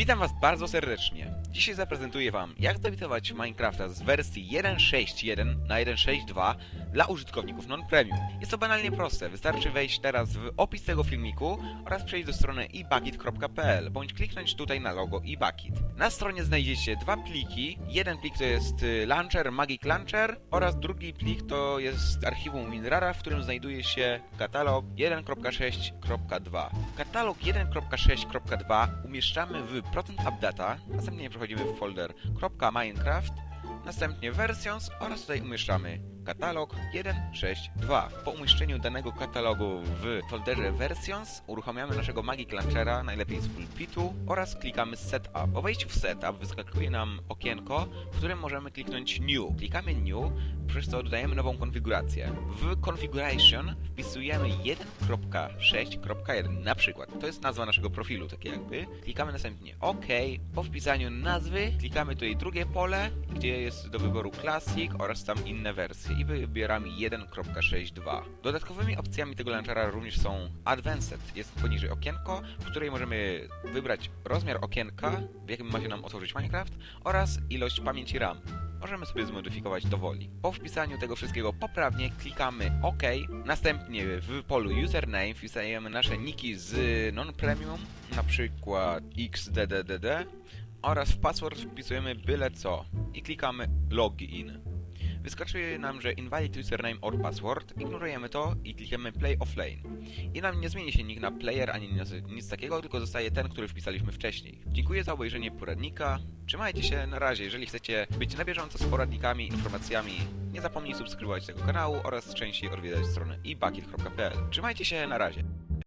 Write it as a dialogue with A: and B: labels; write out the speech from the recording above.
A: Witam was bardzo serdecznie. Dzisiaj zaprezentuję wam, jak zdebiutować Minecrafta z wersji 1.6.1 na 1.6.2 dla użytkowników non-premium. Jest to banalnie proste, wystarczy wejść teraz w opis tego filmiku oraz przejść do strony ebakit.pl bądź kliknąć tutaj na logo ebakit. Na stronie znajdziecie dwa pliki. Jeden plik to jest y, launcher Magic Launcher oraz drugi plik to jest archiwum WinRara, w którym znajduje się katalog 1.6.2. Katalog 1.6.2 umieszczamy w procent updata, następnie przechodzimy w folder .minecraft, następnie versions oraz tutaj umieszczamy katalog 1.6.2. Po umieszczeniu danego katalogu w folderze versions uruchamiamy naszego Magic Launchera, najlepiej z pulpitu oraz klikamy setup. Po wejściu w setup wyskakuje nam okienko, w którym możemy kliknąć new. Klikamy new, przez co dodajemy nową konfigurację. W configuration wpisujemy 1.6.1 na przykład. To jest nazwa naszego profilu, takie jakby. Klikamy następnie OK. Po wpisaniu nazwy klikamy tutaj drugie pole, gdzie jest do wyboru Classic oraz tam inne wersje i wybieramy 1.6.2. Dodatkowymi opcjami tego launchera również są Advanced. Jest poniżej okienko, w której możemy wybrać rozmiar okienka, w jakim ma się nam otworzyć Minecraft oraz ilość pamięci RAM możemy sobie zmodyfikować dowoli. Po wpisaniu tego wszystkiego poprawnie klikamy OK. Następnie w polu username wpisujemy nasze niki z non-premium, na przykład xddd oraz w password wpisujemy byle co i klikamy login. Wyskakuje nam, że invalid username or password, ignorujemy to i klikamy play offline. I nam nie zmieni się nick na player ani nic, takiego, tylko zostaje ten, który wpisaliśmy wcześniej. Dziękuję za obejrzenie poradnika. Trzymajcie się na razie, jeżeli chcecie być na bieżąco z poradnikami, informacjami, nie zapomnij subskrybować tego kanału oraz częściej odwiedzać stronę ebakit.pl. Trzymajcie się, na razie.